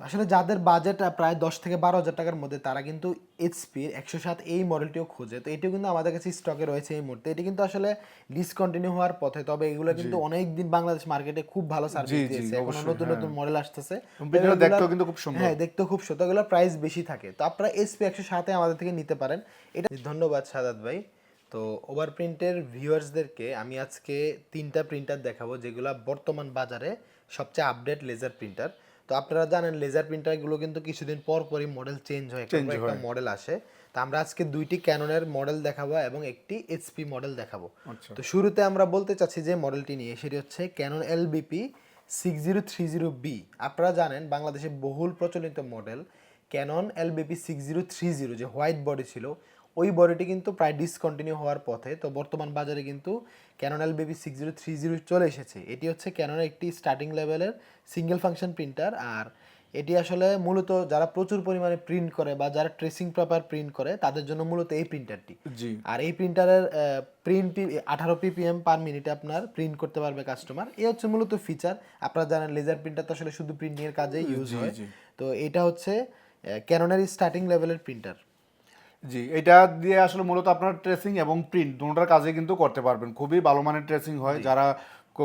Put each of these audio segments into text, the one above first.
আসলে যাদের বাজেট প্রায় দশ থেকে বারো হাজার টাকার মধ্যে তারা কিন্তু এইচপির একশো সাত এই মডেলটিও খোঁজে। তো এটিও কিন্তু আমাদের কাছে স্টকে রয়েছে এই মুহূর্তে। এটি কিন্তু আসলে ডিসকন্টিনিউ হওয়ার পথে তবে এগুলো কিন্তু অনেক দিন বাংলাদেশ মার্কেটে খুব ভালো সার্ভিস দিয়েছে। এখন নতুন নতুন মডেল আসতেছে। দেখতেও কিন্তু খুব সুন্দর। হ্যাঁ দেখতেও খুব সুন্দর। এগুলোর প্রাইস বেশি থাকে। তো আপনারা এসপি একশো সাতে আমাদের থেকে নিতে পারেন। এটা ধন্যবাদ সাদাত ভাই। তো ওভার প্রিন্টের ভিউয়ার্সদেরকে আমি আজকে তিনটা প্রিন্টার দেখাবো যেগুলো বর্তমান বাজারে সবচেয়ে আপডেট লেজার প্রিন্টার তো আপনারা জানেন লেজার প্রিন্টারগুলো কিন্তু কিছুদিন পর পরই মডেল চেঞ্জ হয় একটা মডেল আসে। তো আমরা আজকে দুইটি ক্যাননের মডেল দেখাবো এবং একটি এইচপি মডেল দেখাবো। আচ্ছা। তো শুরুতে আমরা বলতে চাচ্ছি যে মডেলটি নিয়ে সেটি হচ্ছে Canon LBP six zero three zero B আপনারা জানেন বাংলাদেশে বহুল প্রচলিত model Canon LBP six zero three zero যে হোয়াইট বডি ছিল ওই বডিটি কিন্তু প্রায় ডিসকন্টিনিউ হওয়ার পথে। তো বর্তমান বাজারে কিন্তু ক্যানন বেবি সিক্স জিরো থ্রি জিরো চলে এসেছে। এটি হচ্ছে ক্যাননের একটি স্টার্টিং লেভেলের সিঙ্গেল ফাংশন প্রিন্টার আর এটি আসলে মূলত যারা প্রচুর পরিমাণে প্রিন্ট করে বা যারা ট্রেসিং পেপার প্রিন্ট করে তাদের জন্য মূলত এই প্রিন্টারটি আর এই প্রিন্টারের প্রিন্ট আঠারো পিপিএম পার মিনিটে আপনার প্রিন্ট করতে পারবে কাস্টমার এই হচ্ছে মূলত ফিচার আপনারা জানেন লেজার প্রিন্টার তো আসলে শুধু প্রিন্টিং এর কাজে ইউজ হয়। তো এটা হচ্ছে ক্যাননের স্টার্টিং লেভেলের প্রিন্টার জি এটা দিয়ে আসলে মূলত আপনার ট্রেসিং এবং প্রিন্ট দুটার কাজে কিন্তু করতে পারবেন। খুবই ভালো মানের ট্রেসিং হয়। যারা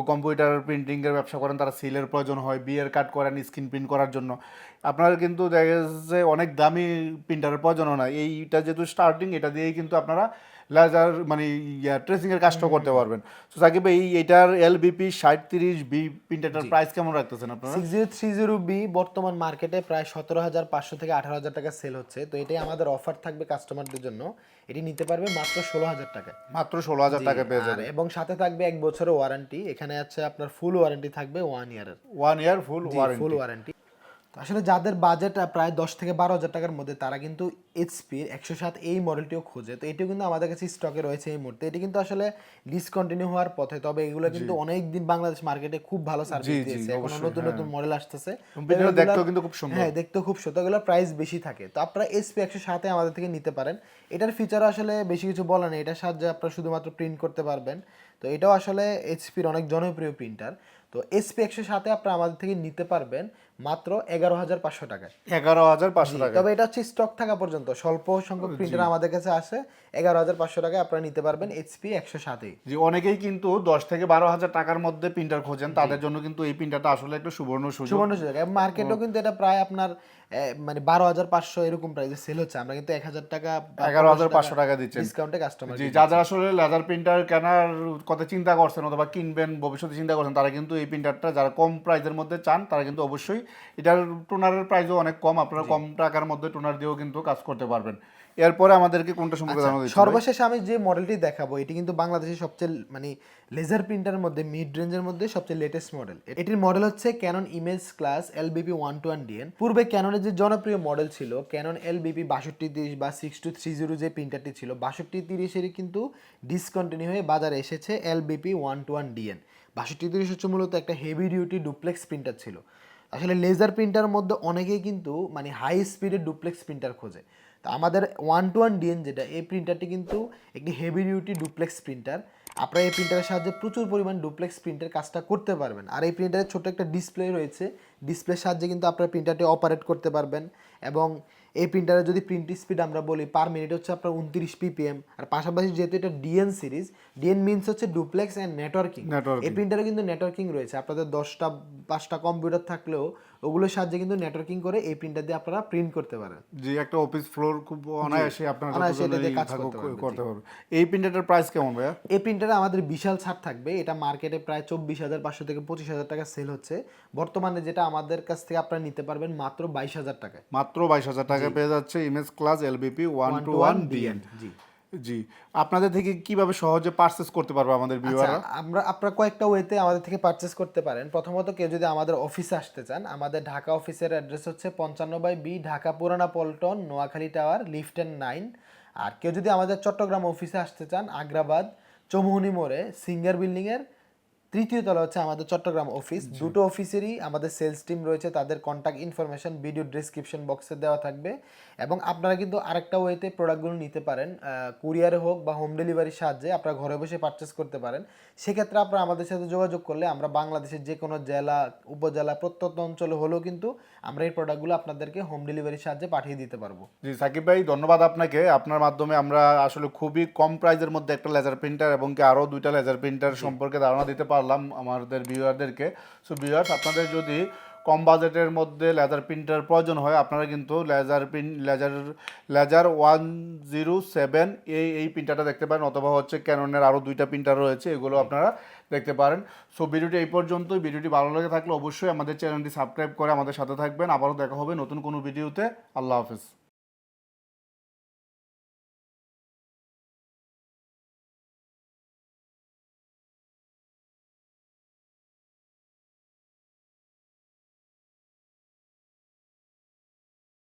কম্পিউটার প্রিন্টিংয়ের ব্যবসা করেন তারা সিলের প্রয়োজন হয় বিয়ের কাট করেন স্ক্রিন প্রিন্ট করার জন্য। আপনার কিন্তু দেখা যাচ্ছে অনেক দামি প্রিন্টারের প্রয়োজনও না এইটা যেহেতু স্টার্টিং এটা দিয়েই কিন্তু আপনারা লেজার মানে ইয়া ট্রেসিং এর কাজটা করতে পারবেন। তো সাকিব এই এটার এলবিপি ষাট তিরিশ বি প্রিন্টারটার প্রাইস কেমন রাখতেছেন আপনারা? Six zero three zero B বর্তমান মার্কেটে প্রায় সতেরো হাজার পাঁচশো থেকে আঠারো হাজার টাকা সেল হচ্ছে। তো এটাই আমাদের অফার থাকবে কাস্টমারদের জন্য। এটি নিতে পারবে মাত্র ষোলো হাজার টাকায়। মাত্র ষোলো হাজার টাকা পেয়ে যাবেন। এবং সাথে থাকবে এক বছরের ওয়ারেন্টি এখানে আছে আপনার ফুল ওয়ারেন্টি থাকবে ওয়ান ইয়ারের one year full full warranty আসলে যাদের বাজেট প্রায় দশ থেকে বারো হাজার টাকার মধ্যে তারা কিন্তু এইচপির একশো সাত এই মডেলটিও খোঁজে। তো এটিও কিন্তু আমাদের কাছে স্টকে রয়েছে এই মুহূর্তে। এটি কিন্তু আসলে ডিসকন্টিনিউ হওয়ার পথে তবে এগুলো কিন্তু অনেক দিন বাংলাদেশ মার্কেটে খুব ভালো সার্ভিস দিয়েছে। এখন নতুন নতুন মডেল আসতেছে। দেখতেও কিন্তু খুব সুন্দর। হ্যাঁ দেখতেও খুব সুন্দর। এগুলোর প্রাইস বেশি থাকে। তো আপনারা এসপি একশো সাথে আমাদের থেকে নিতে পারেন। এটার ফিচার আসলে বেশি কিছু বলা নেই এটার সাহায্যে আপনারা শুধুমাত্র প্রিন্ট করতে পারবেন। তো এটাও আসলে এইচপির অনেক জনপ্রিয় প্রিন্টার তো এসপি একশো সাথে আপনারা আমাদের থেকে নিতে পারবেন। মাত্র এগারো হাজার পাঁচশো টাকায়। এগারো হাজার পাঁচশো টাকা তবে এটা হচ্ছে স্টক থাকা পর্যন্ত। স্বল্প সংখ্যক প্রিন্টার আমাদের কাছে আসে এগারো হাজার পাঁচশো টাকায় আপনারা নিতে পারবেন এইচপি একশো সাতেই যে অনেকেই কিন্তু দশ থেকে বারো হাজার টাকার মধ্যে প্রিন্টার খোঁজেন। তাদের জন্য কিন্তু এই প্রিন্টারটা আসলে একটা সুবর্ণ সুযোগ। সুবর্ণ সুযোগ। মার্কেটেও কিন্তু এটা প্রায় আপনার মানে বারো হাজার পাঁচশো এরকম প্রাইসে সেল হচ্ছে। আমরা কিন্তু এক হাজার টাকা এগারো হাজার পাঁচশো টাকা দিচ্ছেন। ডিসকাউন্টে কাস্টমার জি যারা আসলে লেজার প্রিন্টার কেনার কথা চিন্তা করছেন অথবা কিনবেন ভবিষ্যতে চিন্তা করছেন তারা কিন্তু এই প্রিন্টারটা যারা কম প্রাইসের মধ্যে চান তারা কিন্তু অবশ্যই এটার টোনারের প্রাইসও অনেক কম আপনারা কম টাকার মধ্যে টোনার দিয়েও কিন্তু কাজ করতে পারবেন। এরপরে আমাদেরকে কোনটা সম্পর্কে জানানো দিচ্ছে সর্বশেষ আমি যে মডেলটি দেখাবো এটি কিন্তু বাংলাদেশের সবচেয়ে মানে লেজার প্রিন্টারের মধ্যে মিড রেঞ্জের মধ্যে সবচেয়ে লেটেস্ট মডেল এটির মডেল হচ্ছে Canon image class LBP one two one DN পূর্বে ক্যাননের যে জনপ্রিয় মডেল ছিল ক্যানন এলবিপি বাষট্টি তিরিশ বা সিক্স টু থ্রি জিরো যে প্রিন্টারটি ছিল বাষট্টি তিরিশেরই কিন্তু ডিসকন্টিনিউ হয়ে বাজারে এসেছে LBP one two one DN বাষট্টি তিরিশ হচ্ছে মূলত একটা হেভি ডিউটি ডুপ্লেক্স প্রিন্টার ছিল। আসলে লেজার প্রিন্টার মধ্যে অনেকেই কিন্তু মানে হাই স্পিডের ডুপ্লেক্স প্রিন্টার খোঁজে। তো আমাদের ওয়ান টু ওয়ান ডিএন যেটা, এই প্রিন্টারটি কিন্তু একটি হেভি ডিউটি ডুপ্লেক্স প্রিন্টার আপনারা এই প্রিন্টারের সাহায্যে প্রচুর পরিমাণ ডুপ্লেক্স প্রিন্টের কাজটা করতে পারবেন। আর এই প্রিন্টারের ছোট একটা ডিসপ্লে রয়েছে। ডিসপ্লের সাহায্যে কিন্তু আপনারা প্রিন্টারটি অপারেট করতে পারবেন। এবং এই প্রিন্টারের যদি প্রিন্ট স্পিড আমরা বলি পার মিনিট হচ্ছে আপনার উনত্রিশ পিপিএম আর পাশাপাশি যেহেতু এটা ডিএন সিরিজ ডিএন মিনস হচ্ছে ডুপ্লেক্স অ্যান্ড নেটওয়ার্কিং। এই প্রিন্টারে কিন্তু নেটওয়ার্কিং রয়েছে। আপনাদের দশটা পাঁচটা কম্পিউটার থাকলেও ওগুলোর সাহায্যে কিন্তু নেটওয়ার্কিং করে এই প্রিন্টার দিয়ে আপনারা প্রিন্ট করতে পারেন। যে একটা অফিস ফ্লোর খুব অনায়াসে আপনারা অনায়াসে এটা দিয়ে কাজ করতে পারবেন, করতে পারবেন। এই প্রিন্টারটার প্রাইস কেমন ভাইয়া? এই প্রিন্টারে আমাদের বিশাল ছাড় থাকবে। এটা মার্কেটে প্রায় চব্বিশ হাজার পাঁচশো থেকে পঁচিশ হাজার টাকা সেল হচ্ছে। বর্তমানে যেটা আমাদের কাছ থেকে আপনারা নিতে পারবেন মাত্র বাইশ হাজার টাকায়। মাত্র বাইশ হাজার টাকা পেয়ে যাচ্ছে image class LBP one two one DN জি। জি আপনাদের থেকে কীভাবে সহজে পারচেস করতে পারব আমাদের ভিউয়াররা আচ্ছা, আমরা আপনারা কয়েকটা ওয়েতে আমাদের থেকে পারচেস করতে পারেন। প্রথমত কেউ যদি আমাদের অফিসে আসতে চান আমাদের ঢাকা অফিসের অ্যাড্রেস হচ্ছে পঞ্চান্ন by B Dhaka Purana Paltan Noakhali tower lift and nine আর কেউ যদি আমাদের চট্টগ্রাম অফিসে আসতে চান আগ্রাবাদ চৌমুহনি মোড়ে সিঙ্গার বিল্ডিংয়ের এর তৃতীয় তলা হচ্ছে আমাদের চট্টগ্রাম অফিস দুটো অফিসেরই আমাদের সেলস টিম রয়েছে তাদের কন্ট্যাক্ট ইনফরমেশন ভিডিও ডেসক্রিপশন বক্সে দেওয়া থাকবে। এবং আপনারা কিন্তু আরেকটা ওয়েতে প্রোডাক্টগুলো নিতে পারেন কুরিয়ারে হোক বা হোম ডেলিভারির সাহায্যে আপনারা ঘরে বসে পারচেস করতে পারেন। সেক্ষেত্রে আপনারা আমাদের সাথে যোগাযোগ করলে আমরা বাংলাদেশের যে কোনো জেলা উপজেলা প্রত্যন্ত অঞ্চলে হলেও কিন্তু আমরা এই প্রোডাক্টগুলো আপনাদেরকে হোম ডেলিভারির সাহায্যে পাঠিয়ে দিতে পারব। জি সাকিব ভাই ধন্যবাদ আপনাকে। আপনার মাধ্যমে আমরা আসলে খুবই কম প্রাইজের মধ্যে একটা লেজার প্রিন্টার এবং কি আরও দুইটা লেজার প্রিন্টার সম্পর্কে ধারণা দিতে পারলাম আমাদের ভিউয়ারদেরকে সো ভিউয়ার্স আপনাদের যদি কম বাজেটের মধ্যে লেজার প্রিন্টার প্রয়োজন হয় আপনারা কিন্তু laser print laser laser one zero seven এই এই প্রিন্টারটা দেখতে পারেন অথবা হচ্ছে ক্যাননের আরও দুইটা প্রিন্টার রয়েছে এগুলো আপনারা দেখতে পারেন। সো ভিডিওটি এই পর্যন্তই। ভিডিওটি ভালো লেগে থাকলে অবশ্যই আমাদের চ্যানেলটি সাবস্ক্রাইব করে আমাদের সাথে থাকবেন। আবারও দেখা হবে নতুন কোনো ভিডিওতে আল্লাহ হাফেজ।